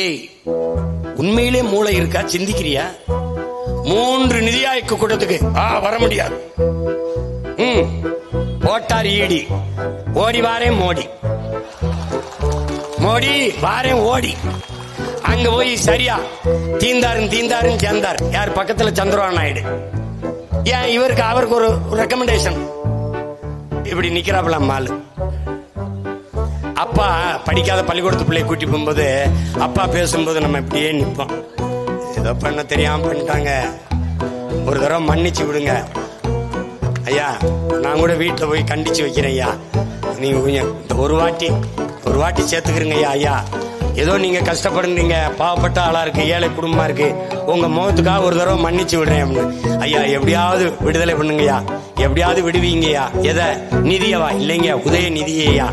ஏய் உண்மையிலே மூளை இருக்கா? சிந்திக்கிறியா? மூன்று நிதியாய்க்கு கூட்டத்துக்கு ஆ வர முடியாது. ம் போட்டார் ஈடி. ஓடி வாரேன் மோடி. மோடி வாரேன் ஓடி. அங்க போய் சரியா. தீந்தாருன்னு தீந்தாருன்னு சேர்ந்தார் யார் பக்கத்துல சந்திரபாபு நாயுடு? ஏன் இவருக்கு அவருக்கு ஒரு ரெக்கமெண்டேஷன் இப்படி நிக்கிறாப்புல மாலு. அப்பா படிக்காத பள்ளிக்கூடத்து பிள்ளைய கூட்டி போகும்போது அப்பா பேசும்போது நம்ம இப்படியே நிற்போம். ஏதோ பண்ண தெரியாம பண்ணிட்டாங்க. ஒரு தடவை மன்னிச்சு விடுங்க. ஐயா நான் கூட வீட்டில் போய் கண்டிச்சு வைக்கிறேன் ஐயா. நீங்க கொஞ்சம் இந்த ஒரு வாட்டி ஒரு வாட்டி சேர்த்துக்கிறீங்க ஐயா ஐயா. ஏதோ நீங்கள் கஷ்டப்படுறீங்க. பாவப்பட்ட ஆளாக இருக்கு ஏழை குடும்பமாக இருக்குது உங்கள் முகத்துக்காக ஒரு தடவை மன்னிச்சு விடுறேன் அப்படின்னு. ஐயா எப்படியாவது விடுதலை பண்ணுங்கய்யா எப்படியாவது விடுவீங்கய்யா எதை? நிதியவா? இல்லைங்க உதய நிதியையா